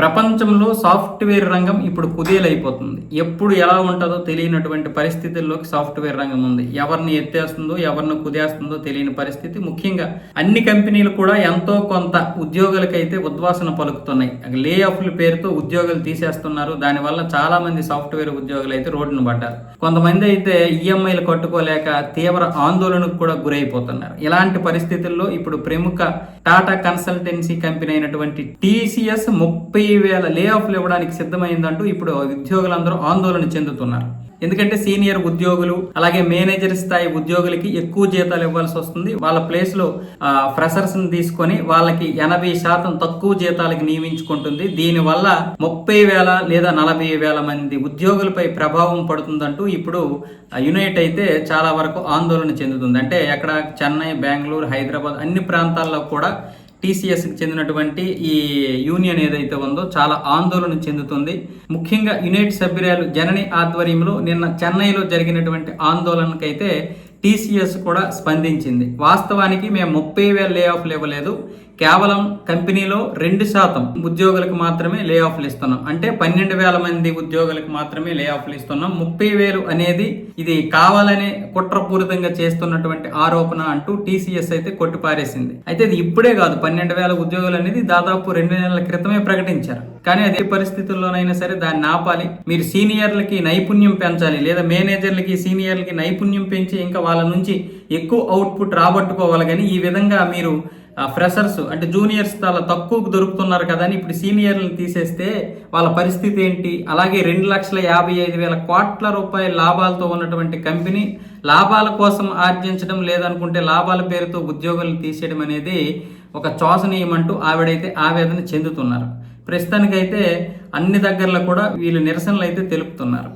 ప్రపంచంలో సాఫ్ట్వేర్ రంగం ఇప్పుడు కుదేలైపోతుంది. ఎప్పుడు ఎలా ఉంటుందో తెలియనటువంటి పరిస్థితుల్లోకి సాఫ్ట్వేర్ రంగం ఉంది. ఎవరిని ఎత్తేస్తుందో ఎవరిని కుదేస్తుందో తెలియని పరిస్థితి. ముఖ్యంగా అన్ని కంపెనీలు కూడా ఎంతో కొంత ఉద్యోగులకైతే ఉద్వాసన పలుకుతున్నాయి. లే ఆఫ్ల పేరుతో ఉద్యోగాలు తీసేస్తున్నారు. దానివల్ల చాలా మంది సాఫ్ట్వేర్ ఉద్యోగులు అయితే రోడ్డును పడ్డారు. కొంతమంది అయితే ఈఎంఐలు కట్టుకోలేక తీవ్ర ఆందోళనకు కూడా గురైపోతున్నారు. ఇలాంటి పరిస్థితుల్లో ఇప్పుడు ప్రముఖ టాటా కన్సల్టెన్సీ కంపెనీ అయినటువంటి టీసీఎస్ ముప్పై వేల లే ఆఫ్లు ఇవ్వడానికి సిద్ధమైందంటూ ఇప్పుడు ఉద్యోగులందరూ ఆందోళన చెందుతున్నారు. ఎందుకంటే సీనియర్ ఉద్యోగులు అలాగే మేనేజర్ స్థాయి ఉద్యోగులకి ఎక్కువ జీతాలు ఇవ్వాల్సి వస్తుంది. వాళ్ళ ప్లేస్లో లో తీసుకొని వాళ్ళకి ఎనభై శాతం తక్కువ జీతాలకు నియమించుకుంటుంది. దీనివల్ల ముప్పై వేల లేదా నలభై వేల మంది ఉద్యోగులపై ప్రభావం పడుతుందంటూ ఇప్పుడు యునైట్ అయితే చాలా వరకు ఆందోళన చెందుతుంది. అంటే ఎక్కడ చెన్నై బెంగళూరు హైదరాబాద్ అన్ని ప్రాంతాల్లో కూడా టీసీఎస్కి చెందినటువంటి ఈ యూనియన్ ఏదైతే ఉందో చాలా ఆందోళన చెందుతుంది. ముఖ్యంగా యునైట్ సభ్యురాలు జనని ఆధ్వర్యంలో నిన్న చెన్నైలో జరిగినటువంటి ఆందోళనకైతే టీసీఎస్ కూడా స్పందించింది. వాస్తవానికి మేము ముప్పై వేల లే ఆఫ్లు ఇవ్వలేదు. కేవలం కంపెనీలో రెండు శాతం ఉద్యోగులకు మాత్రమే లే ఆఫ్లు ఇస్తున్నాం. అంటే పన్నెండు వేల మంది ఉద్యోగులకు మాత్రమే లే ఆఫ్లు ఇస్తున్నాం. ముప్పై వేలు అనేది ఇది కావాలనే కుట్రపూరితంగా చేస్తున్నటువంటి ఆరోపణ అంటూ టీసీఎస్ అయితే కొట్టిపారేసింది. అయితే ఇది ఇప్పుడే కాదు. పన్నెండు వేల ఉద్యోగులు అనేది దాదాపు రెండు నెలల క్రితమే ప్రకటించారు. కానీ అదే పరిస్థితుల్లోనైనా సరే దాన్ని ఆపాలి. మీరు సీనియర్లకి నైపుణ్యం పెంచాలి. లేదా మేనేజర్లకి సీనియర్లకి నైపుణ్యం పెంచి ఇంకా వాళ్ళ నుంచి ఎక్కువ అవుట్పుట్ రాబట్టుకోవాలి. కానీ ఈ విధంగా మీరు ఫ్రెషర్స్ అంటే జూనియర్స్ చాలా తక్కువకు దొరుకుతున్నారు కదా అని ఇప్పుడు సీనియర్లను తీసేస్తే వాళ్ళ పరిస్థితి ఏంటి? అలాగే రెండు లక్షల యాభై ఐదు వేల కోట్ల రూపాయల లాభాలతో ఉన్నటువంటి కంపెనీ లాభాల కోసం ఆర్జించడం లేదనుకుంటే లాభాల పేరుతో ఉద్యోగులను తీసేయడం అనేది ఒక చోసనీయమంటూ ఆవిడైతే ఆవేదన చెందుతున్నారు. ప్రస్తుతానికైతే అన్ని దగ్గరలో కూడా వీళ్ళు నిరసనలు అయితే తెలుపుతున్నారు.